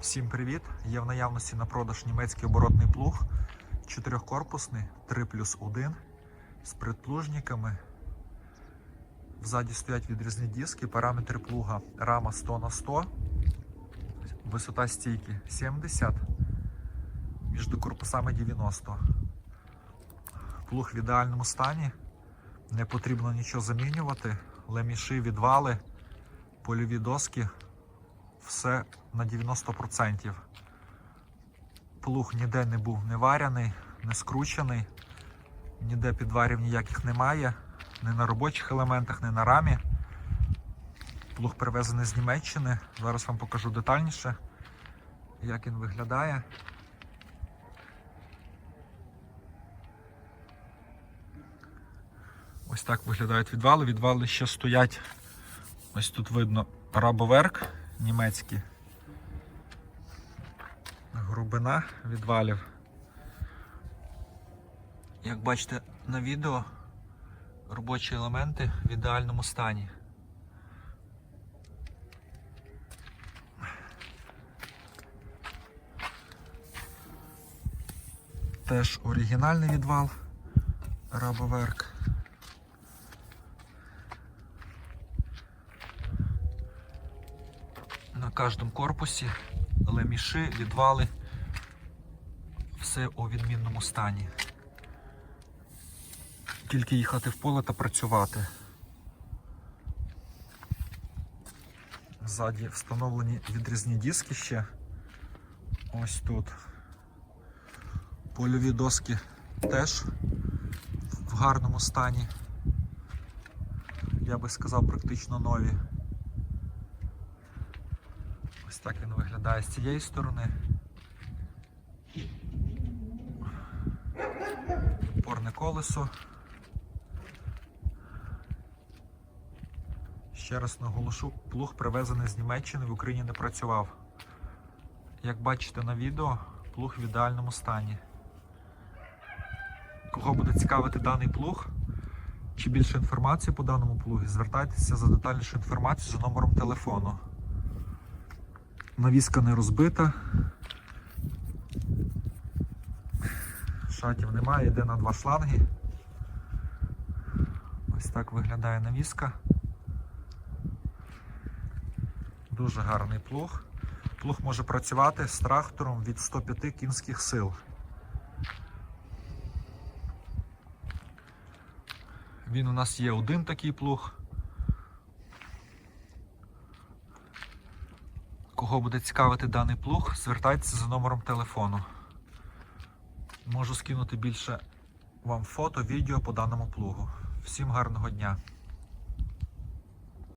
Всім привіт! Є в наявності на продаж німецький оборотний плуг, чотирьохкорпусний, 3 плюс 1 з предплужниками. Взаді стоять відрізні диски, параметри плуга рама 100 на 100, висота стійки 70, між корпусами 90. Плуг в ідеальному стані, не потрібно нічого замінювати, леміші, відвали, польові доски все на 90%. Плуг ніде не був не варяний, не скручений, ніде підварів ніяких немає, ні на робочих елементах, ні на рамі. Плуг привезений з Німеччини. Зараз вам покажу детальніше, як він виглядає. Ось так виглядають відвали. Відвали ще стоять. Ось тут видно рабоверк німецький. Грубина відвалів. Як бачите на відео, робочі елементи в ідеальному стані. Теж оригінальний відвал рабоверк. Кожному корпусі леміші, відвали, все у відмінному стані. Тільки їхати в поле та працювати. Ззаді встановлені відрізні диски ще. Ось тут. Польові доски теж в гарному стані. Я би сказав, практично нові. Ось так він виглядає з цієї сторони. Опорне колесо. Ще раз наголошу, плуг привезений з Німеччини, в Україні не працював. Як бачите на відео, плуг в ідеальному стані. Кого буде цікавити даний плуг, чи більше інформації по даному плугі, звертайтеся за детальнішу інформацію за номером телефону. Навіска не розбита. Шатів немає, йде на два шланги. Ось так виглядає навіска. Дуже гарний плуг. Плуг може працювати з трактором від 105 кінських сил. Він у нас є один такий плуг. Кого буде цікавити даний плуг, звертайтеся за номером телефону. Можу скинути більше вам фото, відео по даному плугу. Всім гарного дня!